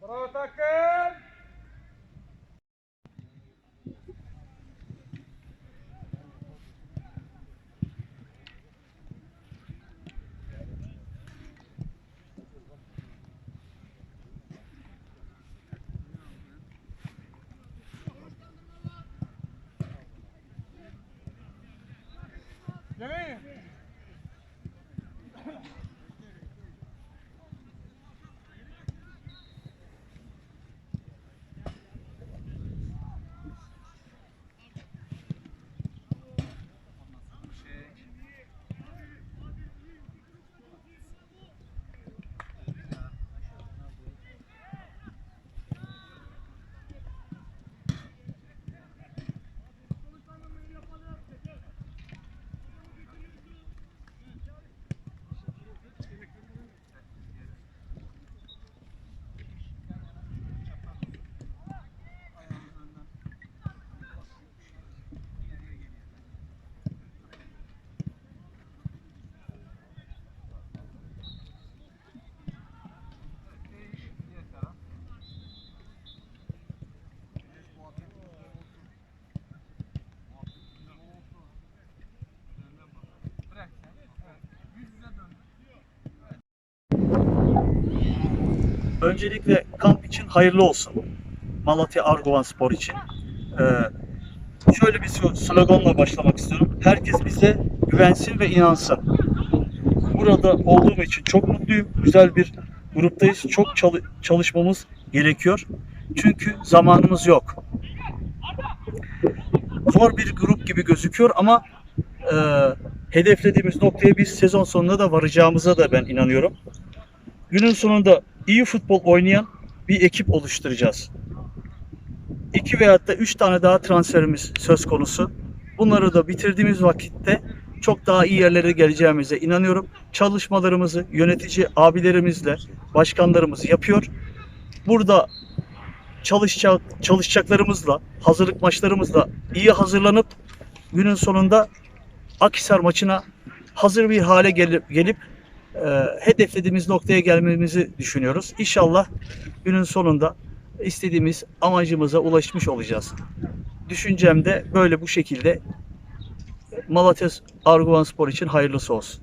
Pronto, aqui! Öncelikle kamp için hayırlı olsun. Malatya Arguvan Spor için. Ee, şöyle bir slo- sloganla başlamak istiyorum. Herkes bize güvensin ve inansın. Burada olduğum için çok mutluyum. Güzel bir gruptayız. Çok çalı- çalışmamız gerekiyor. Çünkü zamanımız yok. Zor bir grup gibi gözüküyor ama e, hedeflediğimiz noktaya biz sezon sonunda da varacağımıza da ben inanıyorum. Günün sonunda iyi futbol oynayan bir ekip oluşturacağız. İki veyahut da üç tane daha transferimiz söz konusu. Bunları da bitirdiğimiz vakitte çok daha iyi yerlere geleceğimize inanıyorum. Çalışmalarımızı yönetici abilerimizle, başkanlarımız yapıyor. Burada çalışacak, çalışacaklarımızla, hazırlık maçlarımızla iyi hazırlanıp günün sonunda Akhisar maçına hazır bir hale gelip, gelip e, hedeflediğimiz noktaya gelmemizi düşünüyoruz. İnşallah günün sonunda istediğimiz amacımıza ulaşmış olacağız. Düşüncem de böyle bu şekilde Malatya Arguvan Spor için hayırlısı olsun.